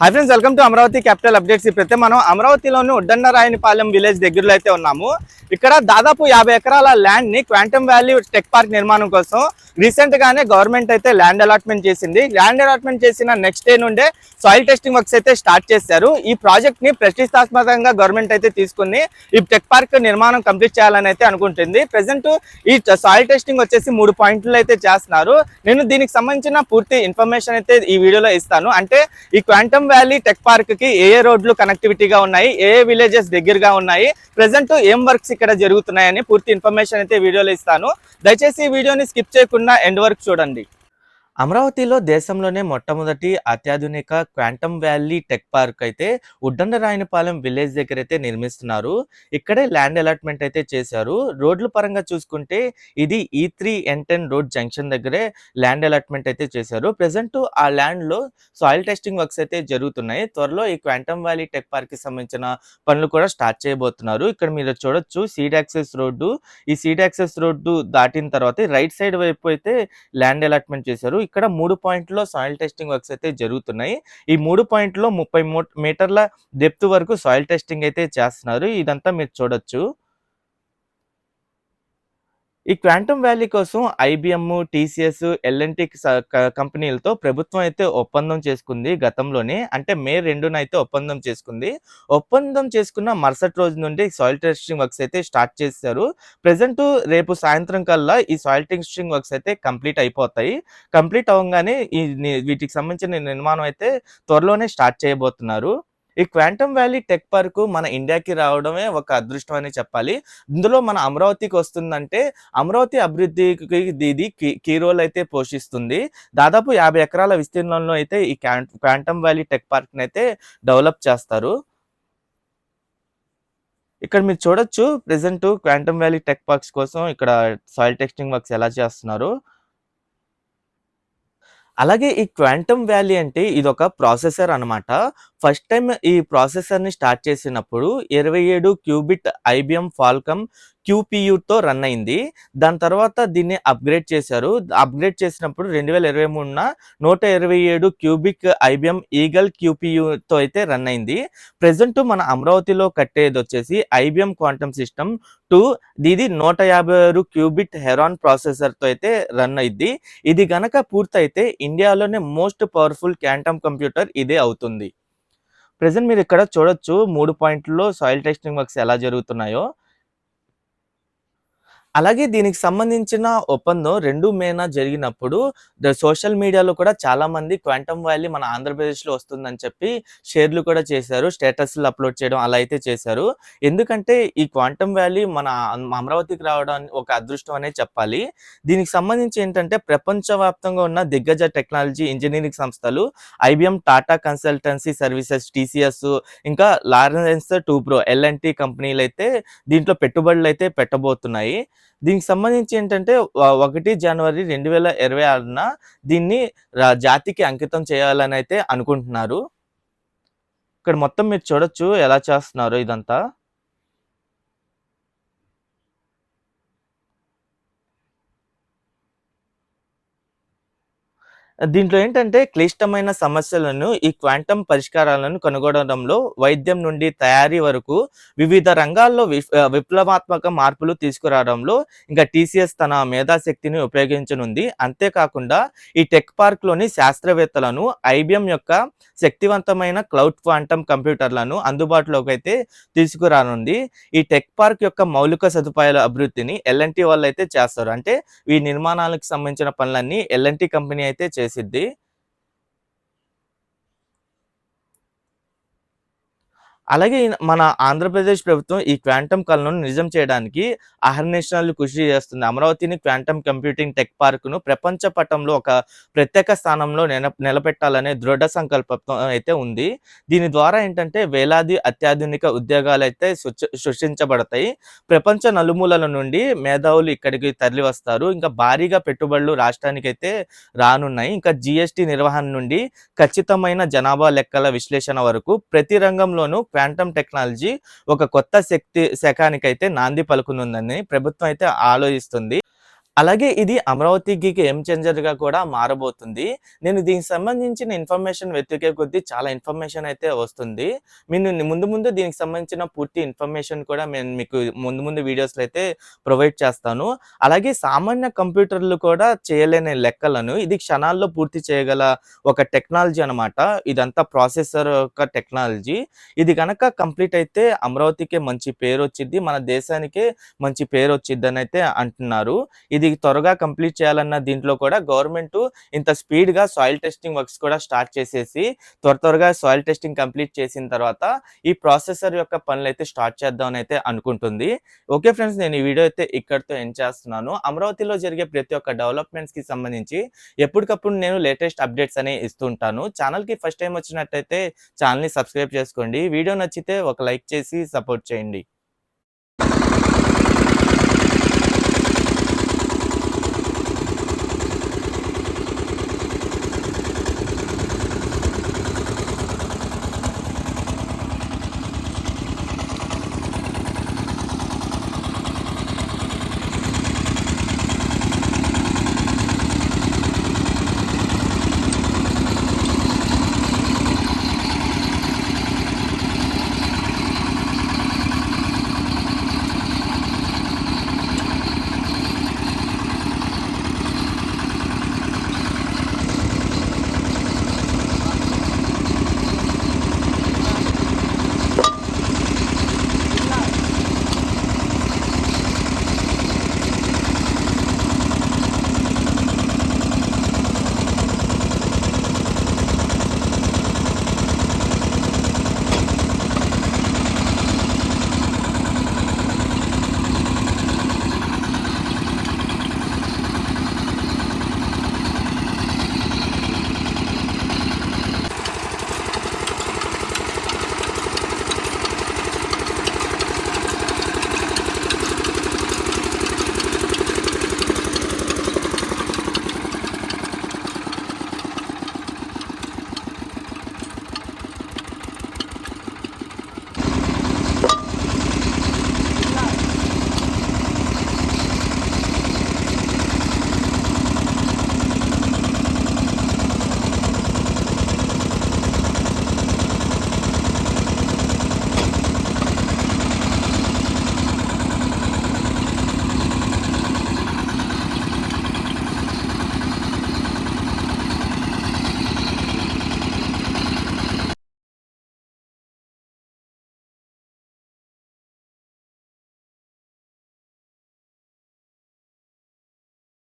Hi friends welcome to Amaravati capital updates. ఇప్పుడైతే మనం అమరావతిలోని ఉడ్డన్నరాయనిపాలెం విలేజ్ దగ్గరలో అయితే ఉన్నాము. ఇక్కడ దాదాపు యాభై ఎకరాల ల్యాండ్ని క్వాంటమ్ వ్యాలీ టెక్ పార్క్ నిర్మాణం కోసం రీసెంట్ గానే గవర్నమెంట్ అయితే ల్యాండ్ అలాట్మెంట్ చేసింది. ల్యాండ్ అలాట్మెంట్ చేసిన నెక్స్ట్ డే నుండే సాయిల్ టెస్టింగ్ వర్క్స్ అయితే స్టార్ట్ చేశారు. ఈ ప్రాజెక్ట్ని ప్రతిష్టాత్మకంగా గవర్నమెంట్ అయితే తీసుకుని ఈ టెక్ పార్క్ నిర్మాణం కంప్లీట్ చేయాలని అయితే అనుకుంటుంది. ప్రెసెంట్ ఈ సాయిల్ టెస్టింగ్ వచ్చేసి మూడు పాయింట్లు అయితే చేస్తున్నారు. నేను దీనికి సంబంధించిన పూర్తి ఇన్ఫర్మేషన్ అయితే ఈ వీడియోలో ఇస్తాను. అంటే ఈ క్వాంటమ్ వ్యాలీ టెక్ పార్క్కి ఏ ఏ రోడ్లు కనెక్టివిటీగా ఉన్నాయి ఏ ఏ విలేజెస్ దగ్గరగా ఉన్నాయి ప్రెసెంట్ ఏం వర్క్స్ ఇక్కడ జరుగుతున్నాయని పూర్తి ఇన్ఫర్మేషన్ అయితే వీడియోలో ఇస్తాను. దయచేసి ఈ వీడియోని స్కిప్ చేయకుండా ఎండ్ వరకు చూడండి. అమరావతిలో దేశంలోనే మొట్టమొదటి అత్యాధునిక క్వాంటమ్ వ్యాలీ టెక్ పార్క్ అయితే ఉడ్డండరాయనపాలెం విలేజ్ దగ్గర అయితే నిర్మిస్తున్నారు. ఇక్కడే ల్యాండ్ అలాట్మెంట్ అయితే చేశారు. రోడ్ల పరంగా చూసుకుంటే ఇది ఈ three N ten road junction దగ్గరే ల్యాండ్ అలాట్మెంట్ అయితే చేశారు. ప్రెసెంట్ ఆ ల్యాండ్లో సాయిల్ టెస్టింగ్ వర్క్స్ అయితే జరుగుతున్నాయి. త్వరలో ఈ క్వాంటమ్ వ్యాలీ టెక్ పార్క్కి సంబంధించిన పనులు కూడా స్టార్ట్ చేయబోతున్నారు. ఇక్కడ మీరు చూడొచ్చు సీడ్ యాక్సెస్ రోడ్డు. ఈ సీడ్ యాక్సెస్ రోడ్డు దాటిన తర్వాత రైట్ సైడ్ వైపు అయితే ల్యాండ్ అలాట్మెంట్ చేశారు. ఇక్కడ మూడు పాయింట్లో సాయిల్ టెస్టింగ్ వర్క్స్ అయితే జరుగుతున్నాయి. ఈ మూడు పాయింట్లో ముప్పై మీటర్ల డెప్త్ వరకు సాయిల్ టెస్టింగ్ అయితే చేస్తున్నారు. ఇదంతా మీరు చూడొచ్చు. ఈ క్వాంటమ్ వ్యాలీ కోసం ఐబిఎం టీసీఎస్ ఎల్ఎన్టీ కంపెనీలతో ప్రభుత్వం అయితే ఒప్పందం చేసుకుంది గతంలోనే. అంటే మే రెండున అయితే ఒప్పందం చేసుకుంది. ఒప్పందం చేసుకున్న మరుసటి రోజు నుండి సాయిల్ టెస్టింగ్ వర్క్స్ అయితే స్టార్ట్ చేశారు. ప్రజెంట్ రేపు సాయంత్రం కల్లా ఈ సాయిల్ టెస్టింగ్ వర్క్స్ అయితే కంప్లీట్ అయిపోతాయి. కంప్లీట్ అవ్వగానే ఈ వీటికి సంబంధించిన నిర్మాణం అయితే త్వరలోనే స్టార్ట్ చేయబోతున్నారు. ఈ క్వాంటమ్ వ్యాలీ టెక్ పార్క్ మన ఇండియాకి రావడమే ఒక అదృష్టం అని చెప్పాలి. ఇందులో మన అమరావతికి వస్తుందంటే అమరావతి అభివృద్ధికి ఇది కీ- రోల్ అయితే పోషిస్తుంది. దాదాపు యాభై ఎకరాల విస్తీర్ణంలో అయితే ఈ క్వాంటమ్ వ్యాలీ టెక్ పార్క్ని అయితే డెవలప్ చేస్తారు. ఇక్కడ మీరు చూడొచ్చు present quantum valley tech parks కోసం ఇక్కడ సాయిల్ టెక్స్టింగ్ వర్క్స్ ఎలా చేస్తున్నారు. అలాగే ఈ క్వాంటమ్ వ్యాలీ అంటే ఇది ఒక ప్రాసెసర్ అనమాట ఫస్ట్ టైం ఈ ప్రాసెసర్ని స్టార్ట్ చేసినప్పుడు ఇరవై ఏడు క్యూబిట్ ఐబిఎం ఫాల్కమ్ క్యూపీయూతో రన్ అయింది. దాని తర్వాత దీన్ని అప్గ్రేడ్ చేశారు. అప్గ్రేడ్ చేసినప్పుడు రెండు వేల ఇరవై మూడున నూట ఇరవై ఏడు క్యూబిక్ ఐబిఎం ఈగల్ క్యూపీయూతో అయితే రన్ అయింది. ప్రెసెంట్ మన అమరావతిలో కట్టేది వచ్చేసి ఐబిఎం క్వాంటమ్ సిస్టమ్ టూ. ఇది నూట యాభై ఆరు క్యూబిట్ హెరాన్ ప్రాసెసర్తో అయితే రన్ అయింది ఇది గనక పూర్తయితే ఇండియాలోనే మోస్ట్ పవర్ఫుల్ క్యాంటమ్ కంప్యూటర్ ఇదే అవుతుంది. ప్రెసెంట్ మీరు ఇక్కడ చూడొచ్చు మూడు పాయింట్లో సాయిల్ టెస్టింగ్ వర్క్స్ ఎలా జరుగుతున్నాయో. అలాగే దీనికి సంబంధించిన ఒప్పందం రెండు మేన జరిగినప్పుడు సోషల్ మీడియాలో కూడా చాలా మంది క్వాంటమ్ వ్యాలీ మన ఆంధ్రప్రదేశ్లో వస్తుందని చెప్పి షేర్లు కూడా చేశారు స్టేటస్లు అప్లోడ్ చేయడం అలా అయితే చేశారు. ఎందుకంటే ఈ క్వాంటమ్ వ్యాలీ మన అమరావతికి రావడం ఒక అదృష్టం అనే చెప్పాలి. దీనికి సంబంధించి ఏంటంటే ప్రపంచవ్యాప్తంగా ఉన్న దిగ్గజ టెక్నాలజీ ఇంజనీరింగ్ సంస్థలు IBM Tata consultancy services TCS ఇంకా లారెన్స్ టూ ప్రో ఎల్ఎన్టీ కంపెనీలు అయితే దీంట్లో పెట్టుబడులు అయితే పెట్టబోతున్నాయి. దీనికి సంబంధించి ఏంటంటే ఒకటి జనవరి రెండు వేల ఇరవై ఆరున దీన్ని జాతికి అంకితం చేయాలని అయితే అనుకుంటున్నారు. ఇక్కడ మొత్తం మీరు చూడొచ్చు ఎలా చేస్తున్నారు ఇదంతా. దీంట్లో ఏంటంటే క్లిష్టమైన సమస్యలను ఈ క్వాంటమ్ పరిష్కారాలను కనుగొనడంలో వైద్యం నుండి తయారీ వరకు వివిధ రంగాల్లో విప్లవాత్మక మార్పులు తీసుకురావడంలో ఇంకా టీసీఎస్ తన మేధాశక్తిని ఉపయోగించనుంది. అంతేకాకుండా ఈ టెక్ పార్క్లోని శాస్త్రవేత్తలను ఐబిఎం యొక్క శక్తివంతమైన క్లౌడ్ క్వాంటమ్ కంప్యూటర్లను అందుబాటులోకి అయితే తీసుకురానుంది. ఈ టెక్ పార్క్ యొక్క మౌలిక సదుపాయాల అభివృద్ధిని ఎల్ఎన్టీ వాళ్ళు అయితే చేస్తారు. అంటే ఈ నిర్మాణాలకు సంబంధించిన పనులన్నీ ఎల్ఎన్టీ కంపెనీ అయితే చేసిద్ది అలాగే మన ఆంధ్రప్రదేశ్ ప్రభుత్వం ఈ క్వాంటమ్ కళను నిజం చేయడానికి అహర్నిశలు కృషి చేస్తుంది. అమరావతిని క్వాంటమ్ కంప్యూటింగ్ టెక్ పార్క్ను ప్రపంచ పటంలో ఒక ప్రత్యేక స్థానంలో నిలబెట్టాలనే దృఢ సంకల్పం అయితే ఉంది. దీని ద్వారా ఏంటంటే వేలాది అత్యాధునిక ఉద్యోగాలు అయితే సృష్టించబడతాయి. ప్రపంచ నలుమూలల నుండి మేధావులు ఇక్కడికి తరలి వస్తారు. ఇంకా భారీగా పెట్టుబడులు రాష్ట్రానికి అయితే రానున్నాయి. ఇంకా జిఎస్టి నిర్వహణ నుండి ఖచ్చితమైన జనాభా లెక్కల విశ్లేషణ వరకు ప్రతి రంగంలోనూ క్వాంటమ్ టెక్నాలజీ ఒక కొత్త శక్తి శకానికైతే నాంది పలుకునుందని ప్రభుత్వం అయితే ఆలోచిస్తుంది. అలాగే ఇది అమరావతికి గేమ్ చేంజర్గా కూడా మారబోతుంది. నేను దీనికి సంబంధించిన ఇన్ఫర్మేషన్ వెతికే కొద్దీ చాలా ఇన్ఫర్మేషన్ అయితే వస్తుంది. మీరు ముందు ముందు దీనికి సంబంధించిన పూర్తి ఇన్ఫర్మేషన్ కూడా నేను మీకు ముందు ముందు వీడియోస్లో అయితే ప్రొవైడ్ చేస్తాను. అలాగే సామాన్య కంప్యూటర్లు కూడా చేయలేని లెక్కలను ఇది క్షణాల్లో పూర్తి చేయగల ఒక టెక్నాలజీ అనమాట ఇదంతా ప్రాసెసర్ యొక్క టెక్నాలజీ ఇది కనుక కంప్లీట్ అయితే అమరావతికే మంచి పేరు వచ్చింది మన దేశానికే మంచి పేరు వచ్చిందని అయితే అంటున్నారు. ఇది త్వరగా కంప్లీట్ చేయాలన్న దీంట్లో కూడా గవర్నమెంట్ ఇంత స్పీడ్గా సాయిల్ టెస్టింగ్ వర్క్స్ కూడా స్టార్ట్ చేసేసి త్వర త్వరగా సాయిల్ టెస్టింగ్ కంప్లీట్ చేసిన తర్వాత ఈ ప్రాసెసర్ యొక్క పనులు అయితే స్టార్ట్ చేద్దామని అయితే అనుకుంటుంది. ఓకే ఫ్రెండ్స్ నేను ఈ వీడియో అయితే ఇక్కడితో ఎండ్ చేస్తున్నాను. అమరావతిలో జరిగే ప్రతి ఒక్క డెవలప్మెంట్స్కి సంబంధించి ఎప్పటికప్పుడు నేను లేటెస్ట్ అప్డేట్స్ అనేవి ఇస్తుంటాను ఛానల్కి ఫస్ట్ టైం వచ్చినట్టయితే ఛానల్ని సబ్స్క్రైబ్ చేసుకోండి. వీడియో నచ్చితే ఒక లైక్ చేసి సపోర్ట్ చేయండి.